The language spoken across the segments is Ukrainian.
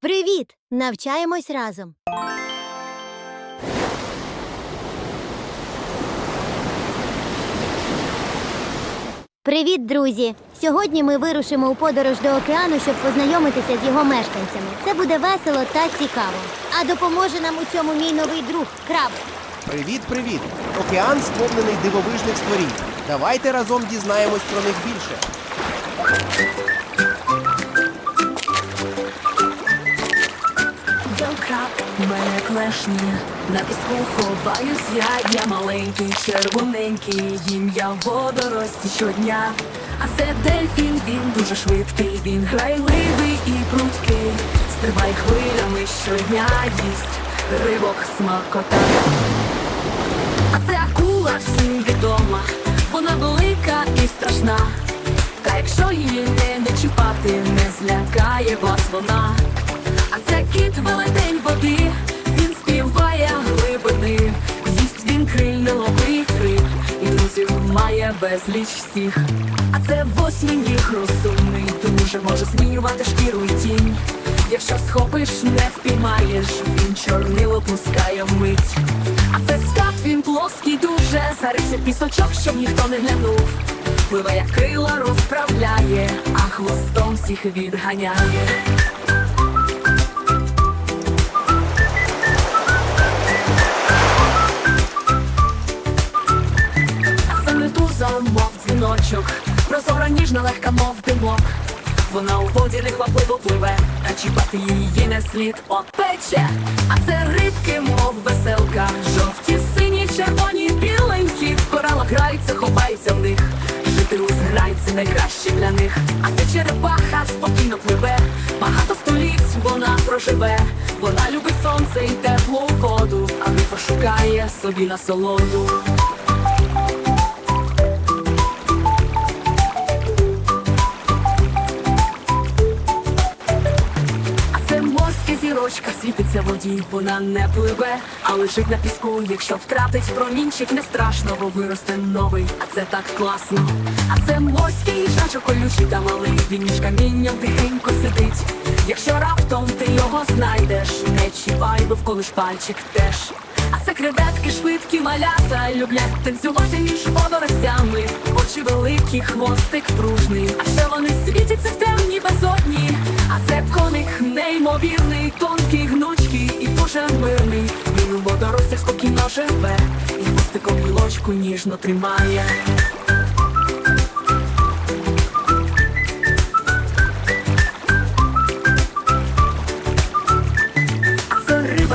Привіт! Навчаємось разом. Привіт, друзі! Сьогодні ми вирушимо у подорож до океану, щоб познайомитися з його мешканцями. Це буде весело та цікаво. А допоможе нам у цьому мій новий друг краб. Привіт, привіт! Океан сповнений дивовижних створінь. Давайте разом дізнаємось про них більше. Я мене клешні, на піску ховаюсь я, я маленький, червоненький, їм я водорості щодня. А це дельфін, він дуже швидкий, він грайливий і прудкий, стрибай хвилями щодня їсть рибок смакота. А це акула всім відома, вона велика і страшна. Та якщо її не, не чіпати, не злякає вас вона. А це кіт велетень води, він співає глибини, їсть він криль не ловить риб, і друзів має безліч всіх. А це восьминіг розумний, дуже може змінювати шкіру і тінь. Якщо схопиш, не впіймаєш, він чорнило пускає вмить. А це скат, він плоский дуже, зарився пісочок, щоб ніхто не глянув. Пливе, як крила розправляє, а хвостом всіх відганяє. Медуза, мов дзвіночок, прозора ніжна, легка, мов димок. Вона у воді нехвапливо пливе, а чіпати її не слід опече. А це рибки, мов веселка, жовті, сині, червоні, біленькі. В коралах граються, ховаються в них. Жити у зграйці найкраще для них. А це черепаха спокійно пливе, багато століть вона проживе. Вона любить сонце і теплу воду, а не пошукає собі насолоду. Світиться в воді, вона не пливе, а лежить на піску. Якщо втратить промінчик, не страшно, бо виросте новий, а це так класно. А це морський їжачок колючий та малий, він між камінням тихенько сидить. Якщо раптом ти його знайдеш, не чіпай, бо вколиш пальчик теж. А це креветки, швидкі малята, люблять танцювати між водоростями. Очі великі, хвостик пружний, а ще вони світяться в темній безодні. А це коник неймовірний, хвостиком гілочку ніжно тримає.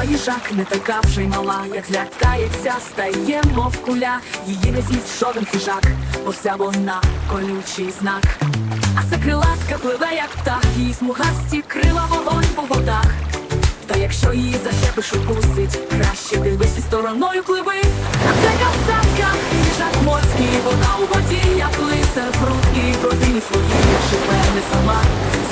Їжак не така вже й мала, як злякається, стає, мов куля, її не з'їсть жоден хижак, бо вся вона колючий знак. А це крилатка пливе, як птах, її смугасті крила вогонь по водах. Та якщо її зачепиш укусить, краще дивись і стороною пливи. Морський, вона у воді, як лисер, прудкий, родині своїй живе не сама.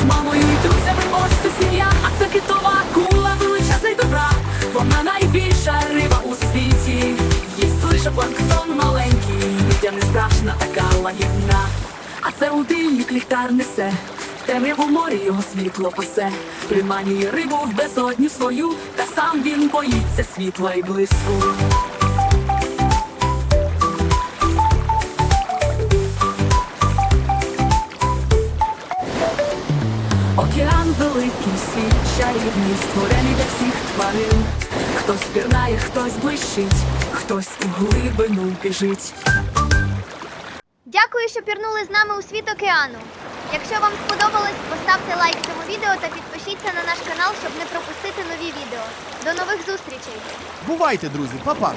З мамою і друзями ось це сім'я, а це китова кула величезна й добра. Вона найбільша риба у світі. Їсть лише планктон маленький, людям не страшна така лагідна. А це удильник ліхтар несе. Темряву морі його світло пасе, приманює рибу в безодню свою, та сам він боїться світла і блиску. Великий, світ чарівний, створений для всіх тварин. Хтось пірнає, хтось блищить, хтось у глибину біжить. Дякую, що пірнули з нами у світ океану. Якщо вам сподобалось, поставте лайк цьому відео та підпишіться на наш канал, щоб не пропустити нові відео. До нових зустрічей! Бувайте, друзі, па-па!